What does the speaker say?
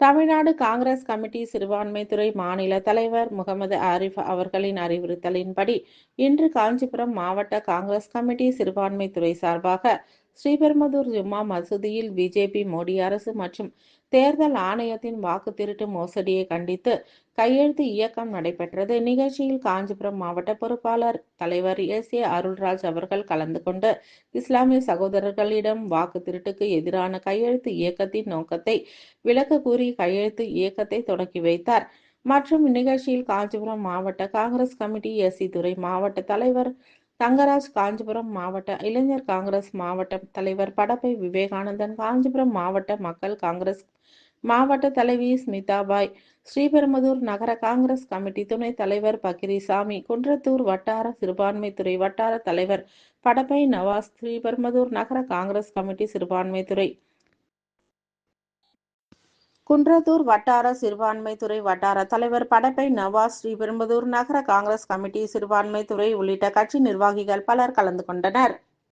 Tamil Nadu Congress committee சிறுபான்மைத்துறை மாநில தலைவர் முகமது ஆரிஃப் அவர்களின் அறிவுறுத்தலின்படி இன்று காஞ்சிபுரம் மாவட்ட காங்கிரஸ் கமிட்டி சிறுபான்மைத்துறை சார்பாக ஸ்ரீபெரும்புதூர் ஜும்மா மசூதியில் பிஜேபி மோடி அரசு மற்றும் தேர்தல் ஆணையத்தின் வாக்கு திருட்டு மோசடியை கண்டித்து கையெழுத்து இயக்கம் நடைபெற்றது. நிகழ்ச்சியில் காஞ்சிபுரம் மாவட்ட பொறுப்பாளர் தலைவர் எஸ். ஏ. அருள்ராஜ் அவர்கள் கலந்து கொண்டு இஸ்லாமிய சகோதரர்களிடம் வாக்கு திருட்டுக்கு எதிரான கையெழுத்து இயக்கத்தின் நோக்கத்தை விளக்க கூறி கையெழுத்து இயக்கத்தை தொடக்கி வைத்தார். மற்றும் நிகழ்ச்சியில் காஞ்சிபுரம் மாவட்ட காங்கிரஸ் கமிட்டி எஸ்சி துறை மாவட்ட தலைவர் தங்கராஜ் காஞ்சிபுரம் மாவட்ட இளைஞர் காங்கிரஸ் மாவட்ட தலைவர் படப்பை விவேகானந்தன் காஞ்சிபுரம் மாவட்ட மக்கள் காங்கிரஸ் மாவட்ட தலைவி ஸ்மிதாபாய் ஸ்ரீபெரும்புதூர் நகர காங்கிரஸ் கமிட்டி துணைத் தலைவர் பக்கிரிசாமி குன்றத்தூர் வட்டார சிறுபான்மைத்துறை வட்டார தலைவர் படப்பை நவாஸ் ஸ்ரீபெரும்புதூர் நகர காங்கிரஸ் கமிட்டி சிறுபான்மைத்துறை குன்றத்தூர் வட்டார சிறுபான்மைத்துறை வட்டார தலைவர் படப்பை நவாஸ் ஸ்ரீபெரும்புதூர் நகர காங்கிரஸ் கமிட்டி சிறுபான்மைத்துறை உள்ளிட்ட கட்சி நிர்வாகிகள் பலர் கலந்து கொண்டனர்.